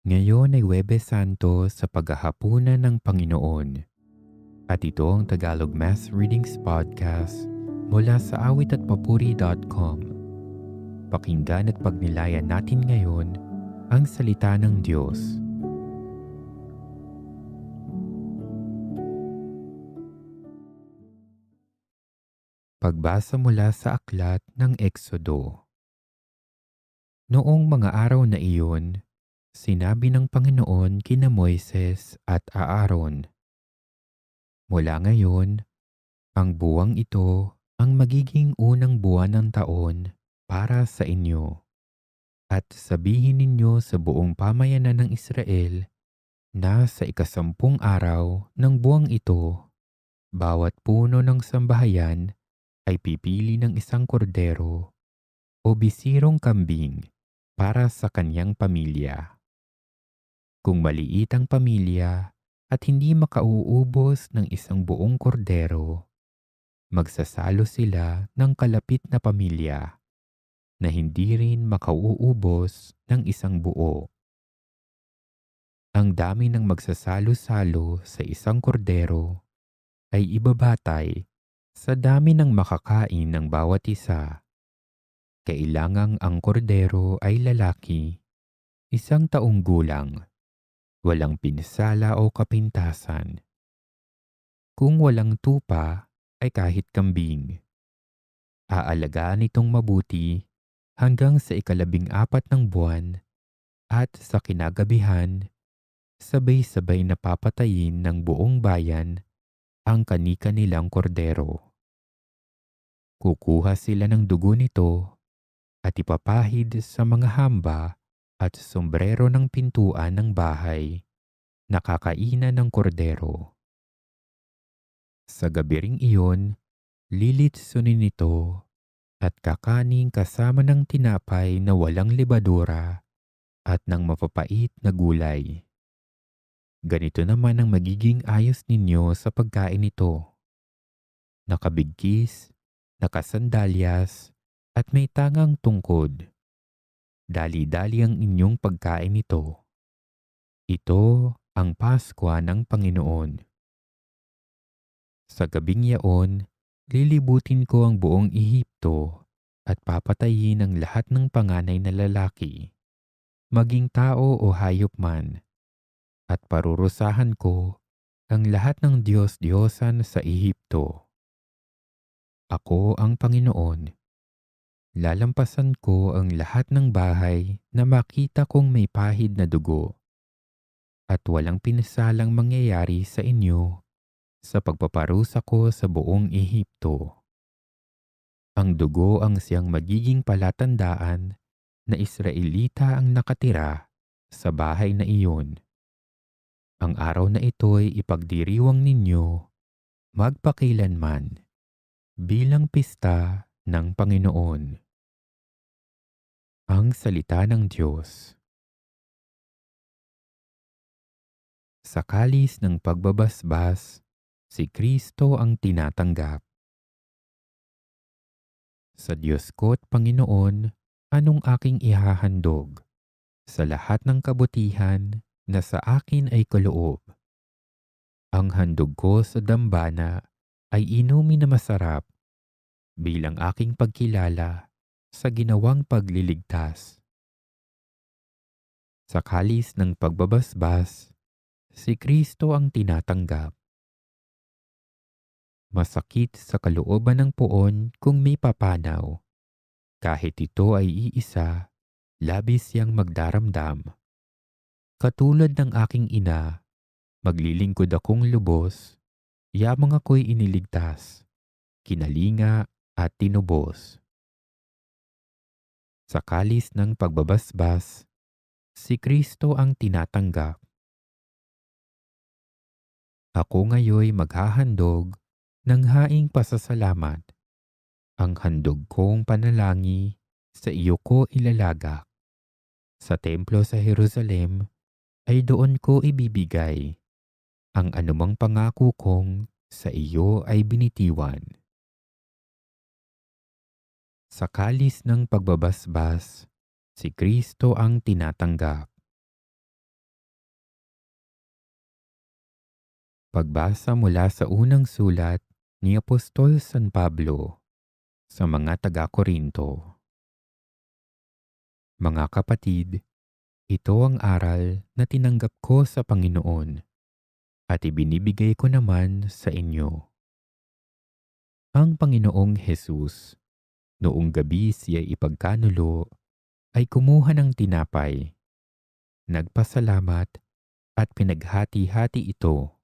Ngayon ay Webes Santo sa paghahapunan ng Panginoon. At ito ang Tagalog Mass Readings Podcast mula sa awit at papuri.com. Pakinggan at pagnilayan natin ngayon ang salita ng Diyos. Pagbasa mula sa aklat ng Eksodo. Noong mga araw na iyon, Sinabi ng Panginoon kina Moises at Aaron, Mula ngayon, ang buwang ito ang magiging unang buwan ng taon para sa inyo. At sabihin ninyo sa buong pamayanan ng Israel na sa ikasampung araw ng buwang ito, bawat puno ng sambahayan ay pipili ng isang kordero o bisirong kambing para sa kanyang pamilya. Kung maliit ang pamilya at hindi makauubos ng isang buong kordero, magsasalo sila ng kalapit na pamilya na hindi rin makauubos ng isang buo. Ang dami ng magsasalo-salo sa isang kordero ay ibabatay sa dami ng makakain ng bawat isa. Kailangang ang kordero ay lalaki, isang taong gulang walang pinsala o kapintasan. Kung walang tupa ay kahit kambing. Aalagaan itong mabuti hanggang sa ikalabing apat ng buwan at sa kinagabihan, sabay-sabay na papatayin ng buong bayan ang kanika nilang kordero. Kukuha sila ng dugo nito at ipapahid sa mga hamba at sombrero ng pintuan ng bahay, nakakainan ng kordero. Sa gabi ring iyon, lilitsunin ito at kakaning kasama ng tinapay na walang libadura at ng mapapait na gulay. Ganito naman ang magiging ayos ninyo sa pagkain nito. Nakabigkis, nakasandalyas, at may tangang tungkod Dali-dali ang inyong pagkain nito. Ito ang Pasko ng Panginoon. Sa gabing yaon, lilibutin ko ang buong Ehipto at papatayin ang lahat ng panganay na lalaki, maging tao o hayop man, at parurusahan ko ang lahat ng Diyos-Diyosan sa Ehipto. Ako ang Panginoon Lalampasan ko ang lahat ng bahay na makita kong may pahid na dugo at walang pinasalang mangyayari sa inyo sa pagpaparusa ko sa buong Ehipto. Ang dugo ang siyang magiging palatandaan na Israelita ang nakatira sa bahay na iyon. Ang araw na ito'y ipagdiriwang ninyo magpakilanman bilang pista ng Panginoon. Ang Salita ng Diyos Sa kalis ng pagbabasbas, si Kristo ang tinatanggap. Sa Diyos ko't Panginoon, anong aking ihahandog? Sa lahat ng kabutihan na sa akin ay kaloob. Ang handog ko sa dambana ay inumin na masarap bilang aking pagkilala sa ginawang pagliligtas. Sa kalis ng pagbabasbas, si Kristo ang tinatanggap. Masakit sa kalooban ng poon kung may papanaw. Kahit ito ay iisa, labis siyang magdaramdam. Katulad ng aking ina, maglilingkod akong lubos, yamang ako'y iniligtas, kinalinga at tinubos. Sa kalis ng pagbabasbas, si Kristo ang tinatanggap. Ako ngayoy maghahandog ng haing pasasalamat. Ang handog kong panalangin sa iyo ko ilalagak. Sa templo sa Jerusalem ay doon ko ibibigay. Ang anumang pangako kong sa iyo ay binitiwan. Sa kalis ng pagbabasbas, si Kristo ang tinatanggap. Pagbasa mula sa unang sulat ni Apostol San Pablo sa mga taga-Korinto. Mga kapatid, ito ang aral na tinanggap ko sa Panginoon at ibinibigay ko naman sa inyo. Ang Panginoong Hesus noong gabi siya ipagkanulo, ay kumuha ng tinapay, nagpasalamat at pinaghati-hati ito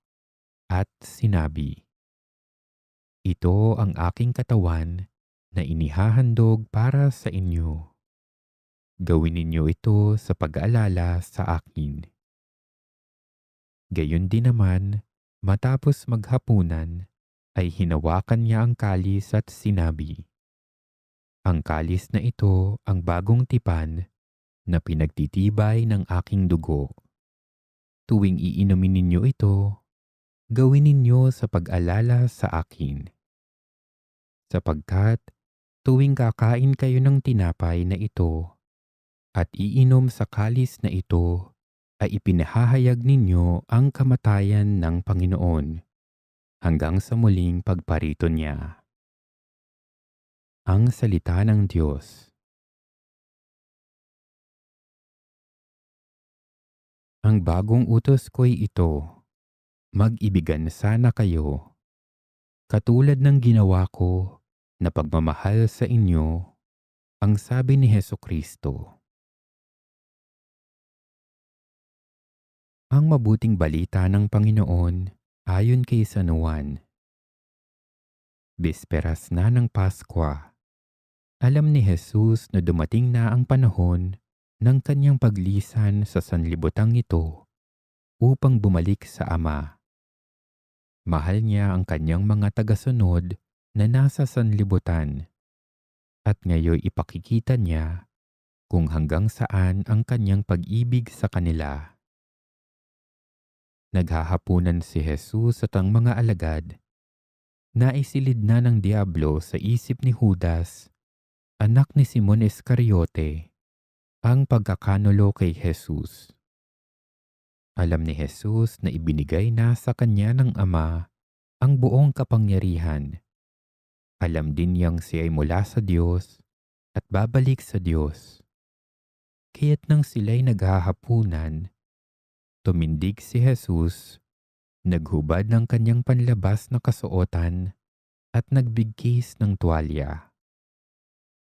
at sinabi, Ito ang aking katawan na inihahandog para sa inyo. Gawin ninyo ito sa pag-aalala sa akin. Gayon din naman, matapos maghapunan, ay hinawakan niya ang kalis at sinabi, Ang kalis na ito ang bagong tipan na pinagtitibay ng aking dugo. Tuwing iinumin ninyo ito, gawin ninyo sa pag-alala sa akin. Sapagkat tuwing kakain kayo ng tinapay na ito at iinom sa kalis na ito, ay ipinahahayag ninyo ang kamatayan ng Panginoon hanggang sa muling pagparito niya. Ang Salita ng Diyos Ang bagong utos ko'y ito, mag-ibigan sana kayo. Katulad ng ginawa ko na pagmamahal sa inyo, ang sabi ni Heso Kristo. Ang mabuting balita ng Panginoon ayon kay San Juan. Bisperas na ng Paskwa. Alam ni Jesus na dumating na ang panahon ng kanyang paglisan sa sanlibutang ito upang bumalik sa Ama. Mahal niya ang kanyang mga tagasunod na nasa sanlibutan at ngayon ipakikita niya kung hanggang saan ang kanyang pag-ibig sa kanila. Naghahapunan si Jesus at ang mga alagad. Naisilid na ng Diablo sa isip ni Judas, anak ni Simon Iscariote, ang pagkakanulo kay Jesus. Alam ni Jesus na ibinigay na sa kanya ng Ama ang buong kapangyarihan. Alam din niyang siya ay mula sa Diyos at babalik sa Diyos. Kaya't nang sila'y naghahapunan, tumindig si Jesus, naghubad ng kanyang panlabas na kasuotan at nagbigkis ng tuwalya.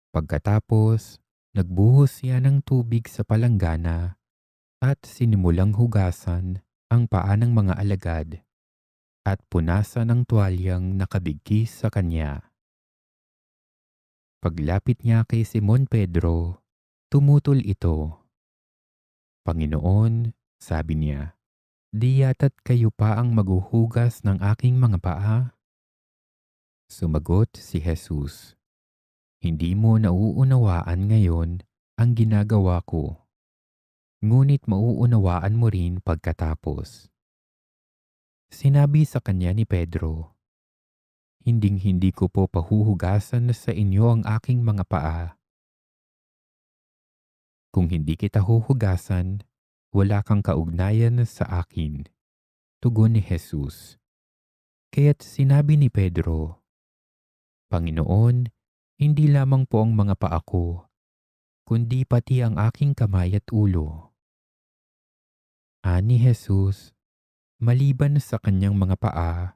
Pagkatapos, nagbuhos siya ng tubig sa palanggana at sinimulang hugasan ang paa ng mga alagad at punasan ng tuwalyang nakabigkis sa kanya. Paglapit niya kay Simon Pedro, tumutol ito. Panginoon, sabi niya, di yata't kayo pa ang maghuhugas ng aking mga paa? Sumagot si Jesus, Hindi mo nauunawaan ngayon ang ginagawa ko ngunit mauunawaan mo rin pagkatapos. Sinabi sa kanya ni Pedro, Hinding-hindi ko po pahuhugasan sa inyo ang aking mga paa. Kung hindi kita huhugasan, wala kang kaugnayan sa akin. Tugon ni Jesus. Kaya't sinabi ni Pedro, Panginoon, hindi lamang po ang mga paa ko, kundi pati ang aking kamay at ulo. Ani Jesus, maliban sa kanyang mga paa,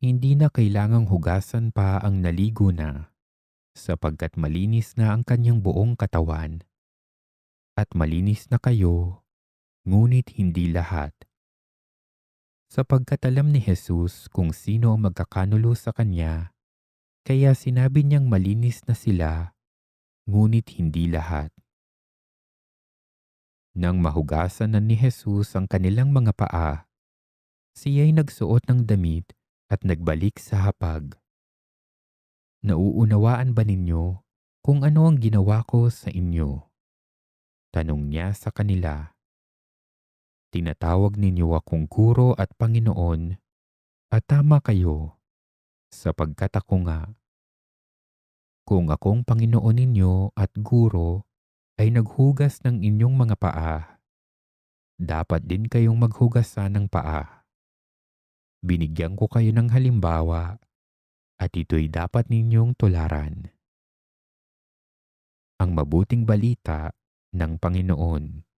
hindi na kailangang hugasan pa ang naligo na sapagkat malinis na ang kanyang buong katawan. At malinis na kayo, ngunit hindi lahat. Sapagkat alam ni Jesus kung sino ang magkakanulo sa kanya, kaya sinabi niyang malinis na sila, ngunit hindi lahat. Nang mahugasan na ni Jesus ang kanilang mga paa, siya'y nagsuot ng damit at nagbalik sa hapag. Nauunawaan ba ninyo kung ano ang ginawa ko sa inyo? Tanong niya sa kanila. Tinatawag ninyo akong guro at Panginoon at tama kayo sapagkat ako nga. Kung akong Panginoon ninyo at guro, ay naghugas ng inyong mga paa, dapat din kayong maghugasan ng paa. Binigyan ko kayo ng halimbawa at ito'y dapat ninyong tularan. Ang mabuting balita ng Panginoon.